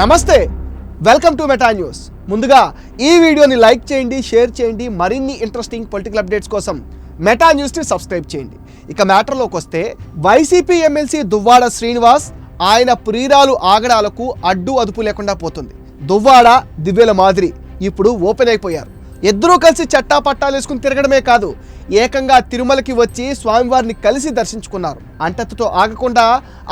నమస్తే welcome to meta news. ముందుగా ఈ వీడియోని లైక్ చేయండి షేర్ చేయండి మరిన్ని ఇంట్రెస్టింగ్ పొలిటికల్ అప్డేట్స్ కోసం మెటా న్యూస్ని సబ్స్క్రైబ్ చేయండి. ఇక మ్యాటర్లోకి వస్తే వైసీపీ ఎమ్మెల్సీ దువ్వాడ శ్రీనివాస్ ఆయన ప్రియురాలు ఆగడాలకు అడ్డు అదుపు లేకుండా పోతుంది. దువ్వాడ దివ్యల మాదిరి ఇప్పుడు ఓపెన్ అయిపోయారు. ఇద్దరూ కలిసి చట్టా పట్టాలు వేసుకుని తిరగడమే కాదు ఏకంగా తిరుమలకి వచ్చి స్వామివారిని కలిసి దర్శించుకున్నారు. అంతటితో ఆగకుండా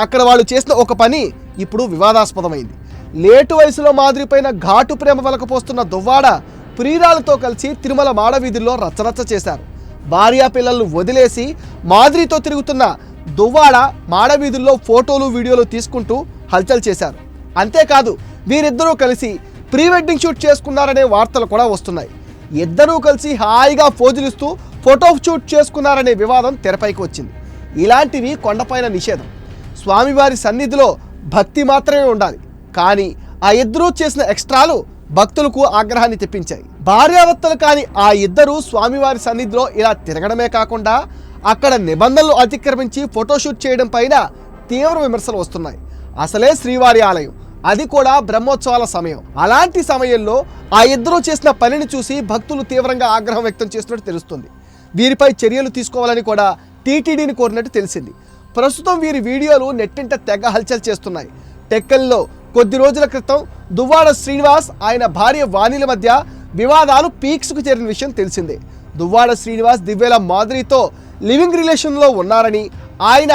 అక్కడ వాళ్ళు చేసిన ఒక పని ఇప్పుడు వివాదాస్పదమైంది. లేటు వయసులో మాదిరిపైన ఘాటు ప్రేమ వలకపోస్తున్న దువ్వాడ ప్రియురాలతో కలిసి తిరుమల మాడవీధుల్లో రచ్చరచ్చ చేశారు. భార్యా పిల్లలను వదిలేసి మాదిరితో తిరుగుతున్న దువ్వాడ మాడవీధుల్లో ఫోటోలు వీడియోలు తీసుకుంటూ హల్చల్ చేశారు. అంతేకాదు వీరిద్దరూ కలిసి ప్రీ వెడ్డింగ్ షూట్ చేసుకున్నారనే వార్తలు కూడా వస్తున్నాయి. ఇద్దరూ కలిసి హాయిగా ఫోజులిస్తూ ఫోటో షూట్ చేసుకున్నారనే వివాదం తెరపైకి వచ్చింది. ఇలాంటివి కొండపైన నిషేధం. స్వామివారి సన్నిధిలో భక్తి మాత్రమే ఉండాలి. కానీ ఆ ఇద్దరూ చేసిన ఎక్స్ట్రాలు భక్తులకు ఆగ్రహాన్ని తెప్పించాయి. భార్యావత్తలు కాని ఆ ఇద్దరు స్వామివారి సన్నిధిలో ఇలా తిరగడమే కాకుండా అక్కడ నిబంధనలు అతిక్రమించి ఫోటోషూట్ చేయడం పైన తీవ్ర విమర్శలు వస్తున్నాయి. అసలే శ్రీవారి ఆలయం. అది కూడా బ్రహ్మోత్సవాల సమయం. అలాంటి సమయంలో ఆ ఇద్దరు చేసిన పనిని చూసి భక్తులు తీవ్రంగా ఆగ్రహం వ్యక్తం చేస్తున్నట్టు తెలుస్తుంది. వీరిపై చర్యలు తీసుకోవాలని కూడా టీటీడీని కోరినట్టు తెలిసింది. ప్రస్తుతం వీరి వీడియోలు నెట్టింట తెగ హల్చల్ చేస్తున్నాయి. టెక్కల్లో కొద్ది రోజుల క్రితం దువ్వాడ శ్రీనివాస్ ఆయన భార్య వాణిల మధ్య వివాదాలు పీక్స్కు చేరిన విషయం తెలిసిందే. దువ్వాడ శ్రీనివాస్ దివ్యల మాదిరితో లివింగ్ రిలేషన్లో ఉన్నారని ఆయన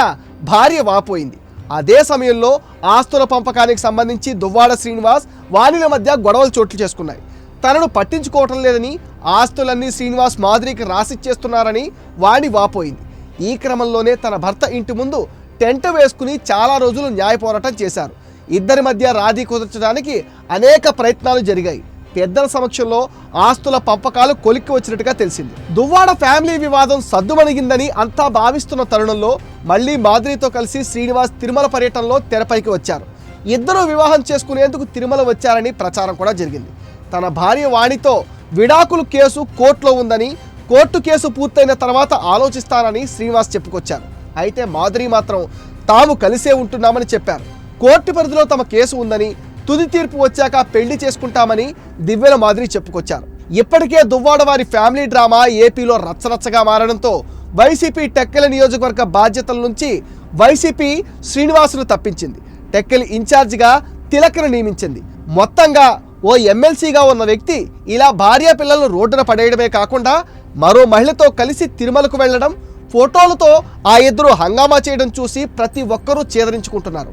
భార్య వాపోయింది. అదే సమయంలో ఆస్తుల పంపకానికి సంబంధించి దువ్వాడ శ్రీనివాస్ వాణిల మధ్య గొడవలు చోట్లు చేసుకున్నాయి. తనను పట్టించుకోవటం లేదని ఆస్తులన్నీ శ్రీనివాస్ మాదిరికి రాసిచ్చేస్తున్నారని వాణి వాపోయింది. ఈ క్రమంలోనే తన భర్త ఇంటి ముందు టెంట్ వేసుకుని చాలా రోజులు న్యాయ పోరాటం చేశారు. ఇద్దరి మధ్య రాజీ కుదర్చడానికి అనేక ప్రయత్నాలు జరిగాయి. పెద్దల సమక్షంలో ఆస్తుల పంపకాలు కొలిక్కి వచ్చినట్టుగా తెలిసింది. దువ్వాడ ఫ్యామిలీ వివాదం సద్దుమణిగిందని అంతా భావిస్తున్న తరుణంలో మళ్ళీ మాధురితో కలిసి శ్రీనివాస్ తిరుమల పర్యటనలో తెరపైకి వచ్చారు. ఇద్దరు వివాహం చేసుకునేందుకు తిరుమల వచ్చారని ప్రచారం కూడా జరిగింది. తన భార్య వాణితో విడాకులు కేసు కోర్టులో ఉందని కోర్టు కేసు పూర్తయిన తర్వాత ఆలోచిస్తానని శ్రీనివాస్ చెప్పుకొచ్చారు. అయితే మాధురి మాత్రం తాము కలిసే ఉంటున్నామని చెప్పారు. కోర్టు పరిధిలో తమ కేసు ఉందని తుది తీర్పు వచ్చాక పెళ్ళి చేసుకుంటామని దివ్యల మాదిరి చెప్పుకొచ్చారు. ఇప్పటికే దువ్వాడ వారి ఫ్యామిలీ డ్రామా ఏపీలో రచ్చరచ్చగా మారడంతో వైసీపీ టెక్కల నియోజకవర్గ బాధ్యతల నుంచి వైసీపీ శ్రీనివాసును తప్పించింది. టెక్కలి ఇన్ఛార్జిగా తిలకను నియమించింది. మొత్తంగా ఓ ఎమ్మెల్సీగా ఉన్న వ్యక్తి ఇలా భార్య పిల్లలను రోడ్డున పడేయడమే కాకుండా మరో మహిళతో కలిసి తిరుమలకు వెళ్ళడం ఫోటోలతో ఆ ఇద్దరు హంగామా చేయడం చూసి ప్రతి ఒక్కరూ చేదరించుకుంటున్నారు.